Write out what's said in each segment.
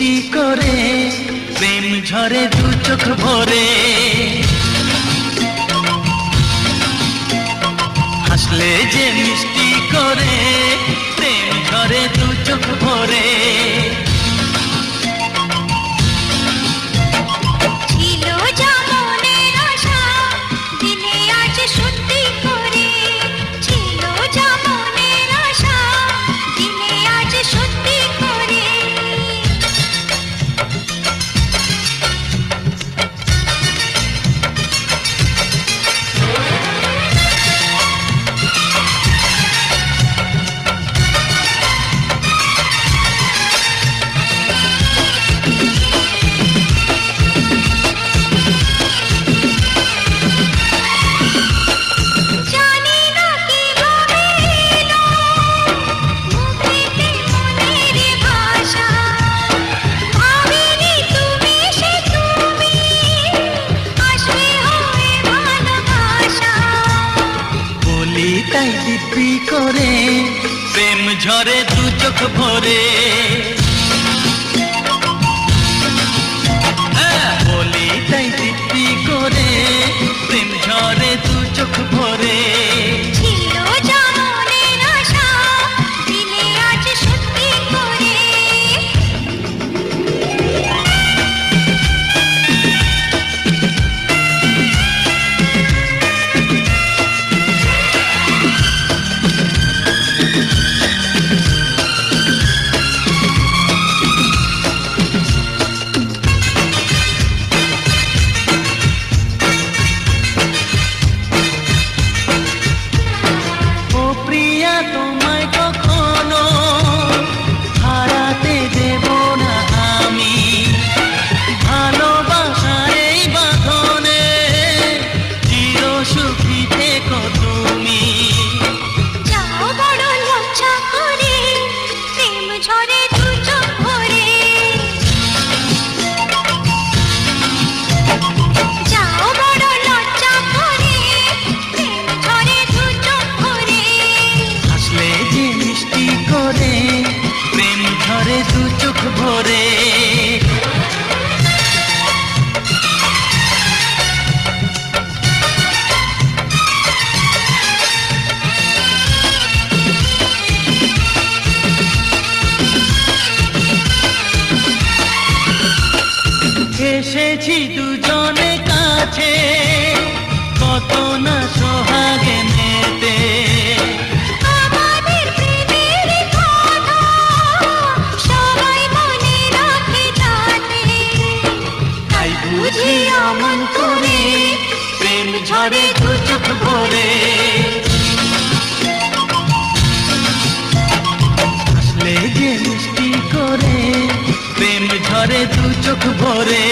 সৃষ্টি করে, প্রেম ঝরে দু চোখ ভরে। হাসলে যে মিষ্টি করে, প্রেম ঝরে দু চোখ ভরে। আমন করে প্রেম ঝরে দু চোখ ভরে। আসলে যে মিষ্টি করে, প্রেম ঝরে দু চোখ ভরে।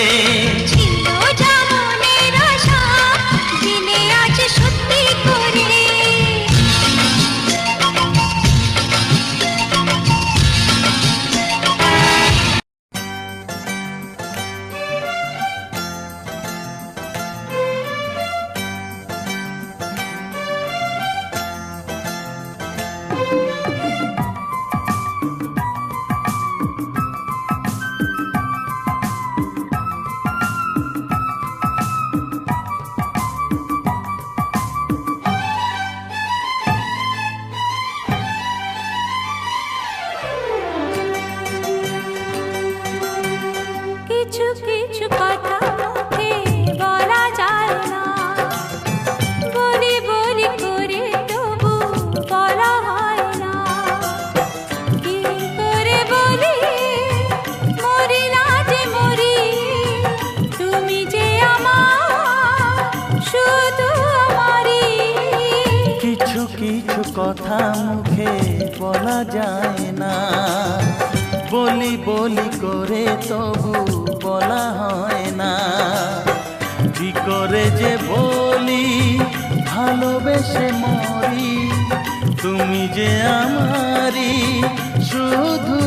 শুধু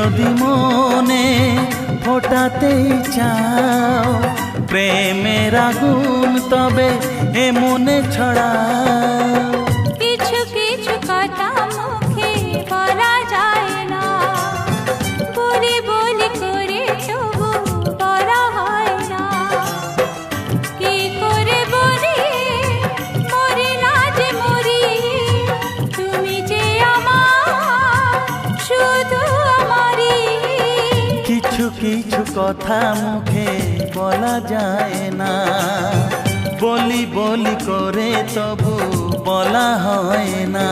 যদি মনে ফোটাতেই চাও প্রেমের আগুন তবে এ মনে ছড়া কথা মুখে বলা যায় না। বলি বলি করে তবু বলা হয় না।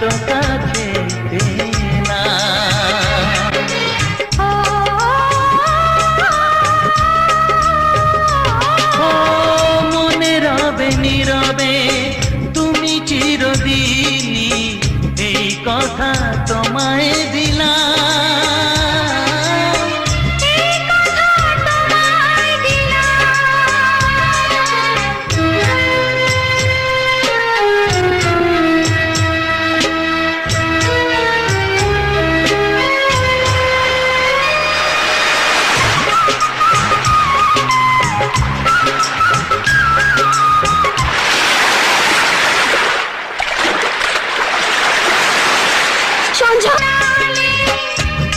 तो कर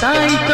tay